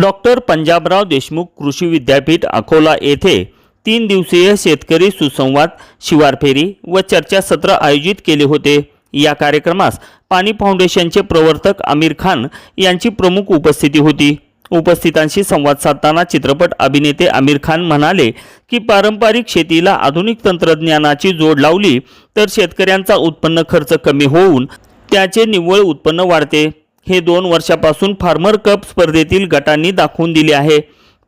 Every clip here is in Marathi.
डॉक्टर पंजाबराव देशमुख कृषी विद्यापीठ अकोला येथे तीन दिवसीय शेतकरी सुसंवाद शिवार फेरी व चर्चासत्र आयोजित केले होते. या कार्यक्रमास पाणी फाउंडेशनचे प्रवर्तक आमिर खान यांची प्रमुख उपस्थिती होती. उपस्थितांशी संवाद साधताना चित्रपट अभिनेते आमिर खान म्हणाले की पारंपरिक शेतीला आधुनिक तंत्रज्ञानाची जोड लावली तर शेतकऱ्यांचा उत्पन्न खर्च कमी होऊन त्याचे निव्वळ उत्पन्न वाढते. हे दोन वर्षापासून फार्मर कप स्पर्धेतील गटांनी दाखवून दिले आहे.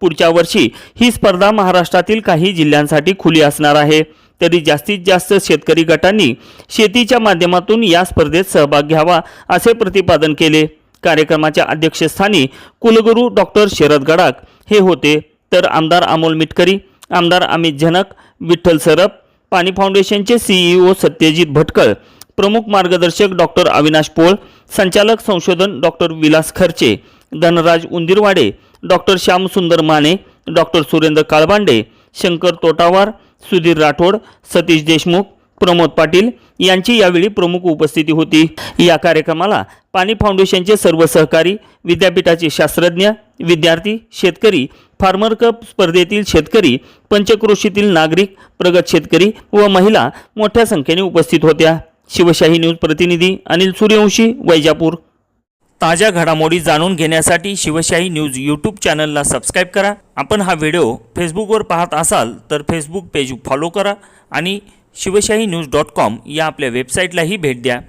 पुढच्या वर्षी ही स्पर्धा महाराष्ट्रातील काही जिल्ह्यांसाठी खुली असणार आहे. तरी जास्तीत जास्त शेतकरी गटांनी शेतीच्या माध्यमातून या स्पर्धेत सहभाग घ्यावा असे प्रतिपादन केले. कार्यक्रमाच्या अध्यक्षस्थानी कुलगुरू डॉक्टर शरद गडाख हे होते. तर आमदार अमोल मिटकरी आमदार अमित जनक विठ्ठल सरप पाणी फाउंडेशनचे सीईओ सत्यजित भटकळ प्रमुख मार्गदर्शक डॉक्टर अविनाश पोळ संचालक संशोधन doctor Vilas Kharche Dhanraj Undirwade doctor Shyamsundar Mane doctor Surendra Kalbande Shankar Totawar Sudhir Rathod Satish Deshmukh Pramod Patil यांची यावेळी प्रमुख उपस्थिती होती. या कार्यक्रमाला पाणी फाउंडेशनचे सर्व सहकारी विद्यापीठाचे शास्त्रज्ञ विद्यार्थी शेतकरी फार्मर कप स्पर्धेतील शेतकरी पंचक्रोशीतील नागरिक प्रगत शेतकरी व महिला मोठ्या संख्येने उपस्थित होत्या. शिवशाही न्यूज प्रतिनिधी अनिल सूर्यवंशी वैजापूर. ताज्या घडामोडी जाणून घेण्यासाठी शिवशाही न्यूज यूट्यूब चॅनलला सबस्क्राईब करा. आपण हा व्हिडिओ फेसबुकवर पाहत असाल तर फेसबुक पेज फॉलो करा आणि शिवशाही न्यूज डॉट कॉम या आपल्या वेबसाईटलाही भेट द्या.